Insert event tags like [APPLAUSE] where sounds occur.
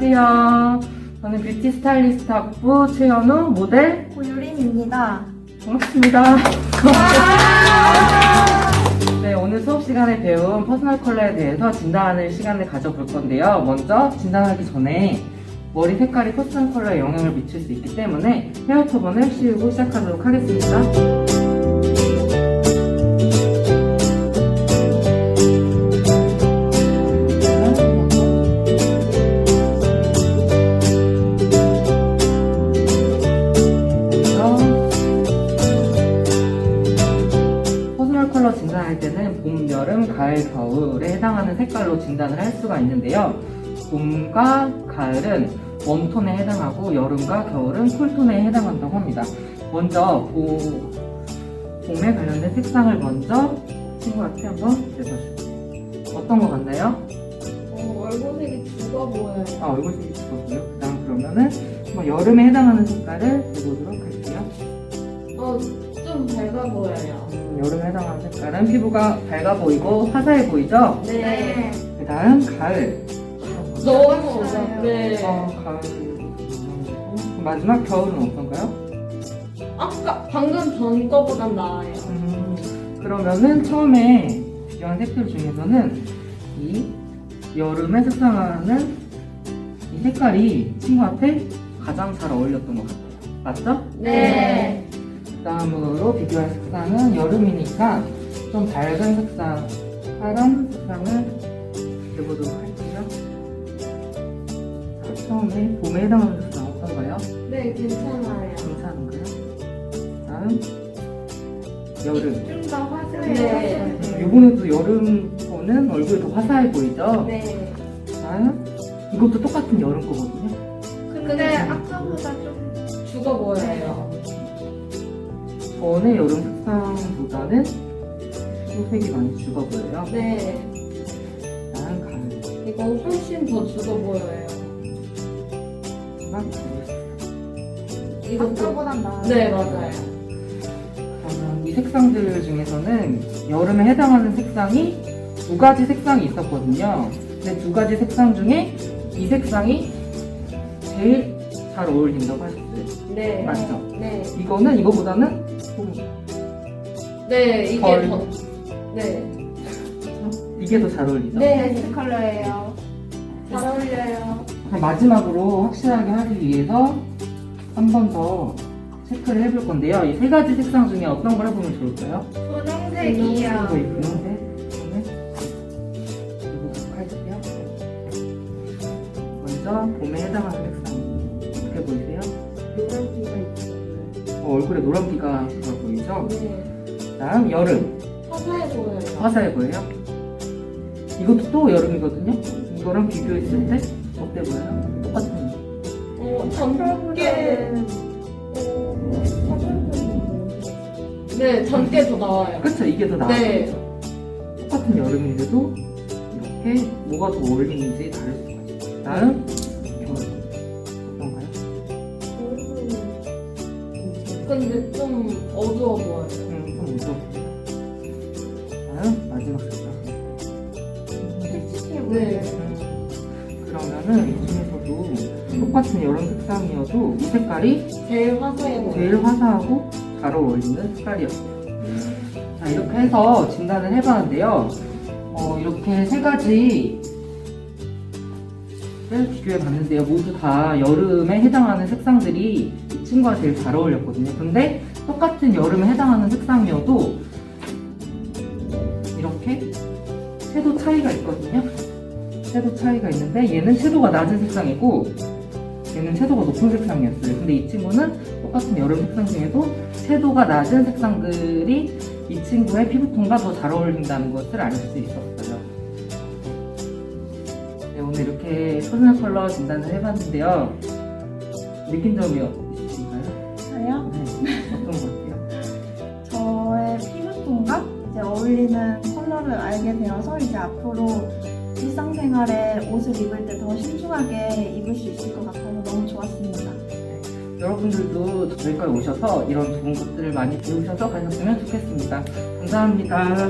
안녕하세요. 저는 뷰티 스타일리스트 학부 최연우 모델 고유림입니다. 반갑습니다. [LAUGHS] 네, 오늘 수업 시간에 배운 퍼스널 컬러에 대해서 진단하는 시간을 가져볼 건데요. 먼저 진단하기 전에 머리 색깔이 퍼스널 컬러에 영향을 미칠 수 있기 때문에 헤어 터번을 씌우고 시작하도록 하겠습니다. 할 때는 봄, 여름, 가을, 겨울에 해당하는 색깔로 진단을 할 수가 있는데요. 봄과 가을은 웜톤에 해당하고 여름과 겨울은 쿨톤에 해당한다고 합니다. 먼저 봄, 봄에 관련된 색상을 먼저 친구한테 한번 대봐주세요. 어떤 거 같나요? 어, 얼굴색이 죽어 보여요. 아, 얼굴색이 죽었고요. 그 다음 그러면은 한번 여름에 해당하는 색깔을 해보도록 할게요. 어, 좀 밝아 보여요. 음, 여름에 해당하는 색깔은 피부가 밝아 보이고 화사해 보이죠? 네. 그 다음 가을. 너무 네. 어, 가을. 음, 마지막 겨울은 어떤가요? 아까 방금 전 거보단 나아요. 음, 그러면은 처음에 비교한 색들 중에서는 이 여름에 색상하는 이 색깔이 친구한테 가장 잘 어울렸던 것 같아요. 맞죠? 네. 그 다음으로 비교할 색상은 여름이니까 좀 밝은 색상, 파란 색상을 해보도록 할게요. 자, 처음에 봄에 해당하는 색상 어떤가요? 네, 괜찮아요. 괜찮은가요? 다음 여름. 좀 더 화사해요. 네. 이번에도 여름 거는 얼굴이 더 화사해 보이죠? 네. 다음 이것도 똑같은 여름 거거든요. 근데 아까보다 좀 죽어 보여요. 전에 여름 색상보다는 흰색이 많이 죽어 보여요. 네. 다음 가을. 이거 훨씬 더 죽어 보여요. 색상. 이것도 나아요. 네, 맞아요. 그러면 이 색상들 중에서는 여름에 해당하는 색상이 두 가지 색상이 있었거든요. 근데 두 가지 색상 중에 이 색상이 제일 잘 어울린다고 하셨어요. 네. 맞죠? 네. 이거는 이거보다는 좀 네, 이게 덜. 더. 네. 이게 더 잘 어울리죠? 네. 베스트 컬러예요. 잘 어울려요. 그럼 마지막으로 확실하게 하기 위해서 한 번 더 체크를 해볼 건데요. 이 세 가지 색상 중에 어떤 걸 해보면 좋을까요? 분홍색이요. 이거 이 분홍색 그러면 해보도록 할게요. 먼저 봄에 해당하는 색상 얼굴에 노란기가 들어 보이죠? 네. 다음 여름 화사해 보여요. 화사해 보여요? 이것도 또 여름이거든요? 이거랑 비교했을 때 어때 보여요? 똑같은 어, 전게. 네, 전게 더 나와요. 그쵸? 이게 더 나아요. 네. 똑같은 여름인데도 이렇게 뭐가 더 어울리는지 다를 수가 있어요. 다음 똑같은 여름 색상이어도 이 색깔이 제일 화사해 보여요. 제일 화사하고 잘 어울리는 색깔이었어요. 자 이렇게 해서 진단을 해봤는데요. 어, 이렇게 세 가지 를 비교해 봤는데요. 모두 다 여름에 해당하는 색상들이 이 친구가 제일 잘 어울렸거든요. 근데 똑같은 여름에 해당하는 색상이어도 이렇게 채도 차이가 있거든요. 채도 차이가 있는데 얘는 채도가 낮은 색상이고 얘는 채도가 높은 색상이었어요. 근데 이 친구는 똑같은 여름 색상 중에도 채도가 낮은 색상들이 이 친구의 피부톤과 더 잘 어울린다는 것을 알 수 있었어요. 네, 오늘 이렇게 퍼스널 컬러 진단을 해봤는데요. 느낀 점이 있으신가요? 저요? 네, 어떤 것 같아요? 저의 피부톤과 이제 어울리는 컬러를 알게 되어서 이제 앞으로 일상생활에 옷을 입을 때 더 신중하게 입을 수 있을 것 같아서 너무 좋았습니다. 여러분들도 저희까지 오셔서 이런 좋은 것들을 많이 배우셔서 가셨으면 좋겠습니다. 감사합니다.